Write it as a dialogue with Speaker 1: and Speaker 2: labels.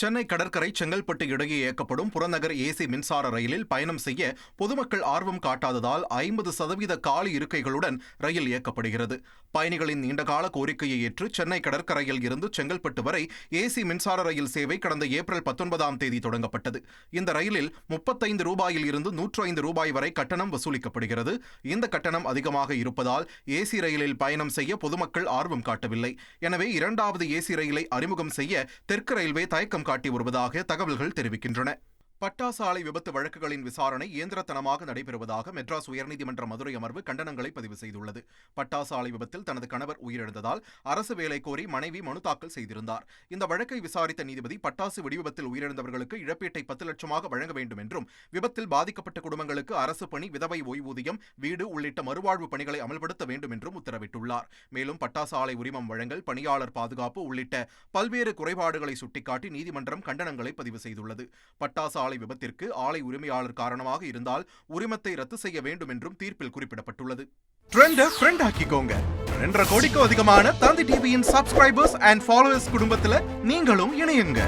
Speaker 1: சென்னை கடற்கரை செங்கல்பட்டு இடையே இயக்கப்படும் புறநகர் ஏசி மின்சார ரயிலில் பயணம் செய்ய பொதுமக்கள் ஆர்வம் காட்டாததால் ஐம்பது சதவீத காலி இருக்கைகளுடன் ரயில் இயக்கப்படுகிறது. பயணிகளின் நீண்டகால கோரிக்கையை ஏற்று சென்னை கடற்கரையில் இருந்து செங்கல்பட்டு வரை ஏசி மின்சார ரயில் சேவை கடந்த ஏப்ரல் பத்தொன்பதாம் தேதி தொடங்கப்பட்டது. இந்த ரயிலில் முப்பத்தைந்து ரூபாயில் இருந்து நூற்று ஐந்து ரூபாய் வரை கட்டணம் வசூலிக்கப்படுகிறது. இந்த கட்டணம் அதிகமாக இருப்பதால் ஏசி ரயிலில் பயணம் செய்ய பொதுமக்கள் ஆர்வம் காட்டவில்லை. எனவே இரண்டாவது ஏசி ரயிலை அறிமுகம் செய்ய தெற்கு ரயில்வே தயக்கம் காட்டி வருவதாக தகவல்கள் தெரிவிக்கின்றன. பட்டாசு ஆலை விபத்து வழக்குகளின் விசாரணை இயந்திரத்தனமாக நடைபெறுவதாக மெட்ராஸ் உயர்நீதிமன்ற மதுரை அமர்வு கண்டனங்களை பதிவு செய்துள்ளது. பட்டாசு ஆலை விபத்தில் தனது கணவர் உயிரிழந்ததால் அரசு வேலை கோரி மனைவி மனு தாக்கல் செய்திருந்தார். இந்த வழக்கை விசாரித்த நீதிபதி பட்டாசு வெடிவிபத்தில் உயிரிழந்தவர்களுக்கு இழப்பீட்டை பத்து லட்சமாக வழங்க வேண்டும் என்றும் விபத்தில் பாதிக்கப்பட்ட குடும்பங்களுக்கு அரசு பணி விதவை ஓய்வூதியம் வீடு உள்ளிட்ட மறுவாழ்வு பணிகளை அமல்படுத்த வேண்டும் என்றும் உத்தரவிட்டுள்ளார். மேலும் பட்டாசு ஆலை உரிமம் வழங்கல் பணியாளர் பாதுகாப்பு உள்ளிட்ட பல்வேறு குறைபாடுகளை சுட்டிக்காட்டி நீதிமன்றம் கண்டனங்களை பதிவு செய்துள்ளது. பட்டாசு சாலை விபத்திற்கு ஆலை உரிமையாளர் காரணமாக இருந்தால் உரிமத்தை ரத்து செய்ய வேண்டும் என்றும் தீர்ப்பில் குறிப்பிடப்பட்டுள்ளது. ஃப்ரெண்ட் ஆக்கிக்கோங்க. ரெண்டரை கோடிக்கும் அதிகமான தந்தி டிவியின் சப்ஸ்கிரைபர்ஸ் அண்ட் ஃபாலோவர்ஸ் குடும்பத்துல நீங்களும் இணையுங்க.